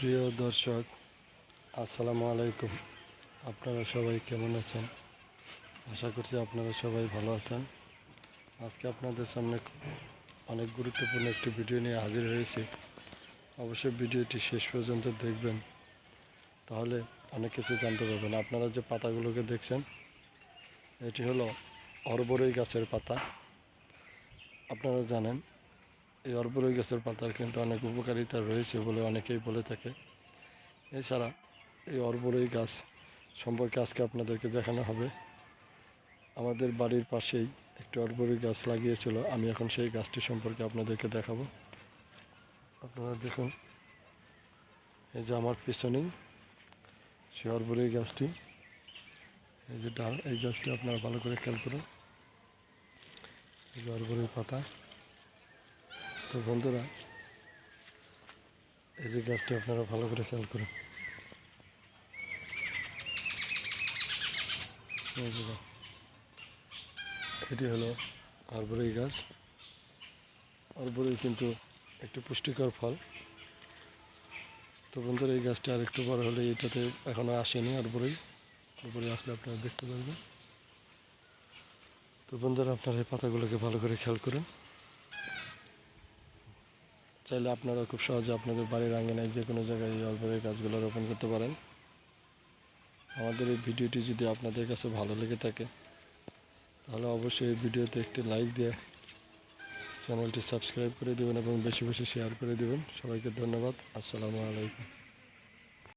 প্রিয় দর্শক, আসসালামু আলাইকুম। আপনারা সবাই কেমন আছেন? আশা করছি আপনারা সবাই ভালো আছেন। আজকে আপনাদের সামনে অনেক গুরুত্বপূর্ণ একটি ভিডিও নিয়ে হাজির হয়েছি। অবশ্যই ভিডিওটি শেষ পর্যন্ত দেখবেন। তাহলে অনেক কিছু জানতে পারবেন। আপনারা যে পাতাগুলোকে দেখছেন, এটি হলো অরবরই গাছের পাতা। আপনারা জানেন এই অর্বরই গাছের পাতার কিন্তু অনেক উপকারিতা রয়েছে বলে অনেকেই বলে থাকে। এছাড়া এই অর্বরই গাছ সম্পর্কে আজকে আপনাদেরকে দেখানো হবে। আমাদের বাড়ির পাশেই একটি অর্বরই গাছ লাগিয়েছিল। আমি এখন সেই গাছটি সম্পর্কে আপনাদেরকে দেখাবো। আপনারা দেখুন, এই যে আমার পিছনেই সেই অর্বরই গাছটি। এই যে ডাল, এই গাছটি আপনারা ভালো করে খেয়াল করুন। এই যে অর্বরই পাতা। তো বন্ধুরা, এই যে গাছটি আপনারা ভালো করে খেয়াল করুন। এটি হলো আরবরই গাছ। আরবরই কিন্তু একটি পুষ্টিকর ফল। তো বন্ধুরা, এই গাছটি আর একটু বড় হলে এটাতে এখনও আসেনি আরবরই। আরবরই আসলে আপনারা দেখতে পারবেন। তো বন্ধুরা, আপনারা এই পাতাগুলোকে ভালো করে খেয়াল করুন। চাইলে আপনারা খুব সহজে আপনাদের বাড়ির আঙ্গিনায় যে কোনো জায়গায় এই অল্পের গাছগুলো রোপণ করতে পারেন। আমাদের এই ভিডিওটি যদি আপনাদের কাছে ভালো লেগে থাকে, তাহলে অবশ্যই এই ভিডিওতে একটি লাইক দিয়ে চ্যানেলটি সাবস্ক্রাইব করে দেবেন এবং বেশি বেশি শেয়ার করে দেবেন। সবাইকে ধন্যবাদ। আসসালামু আলাইকুম।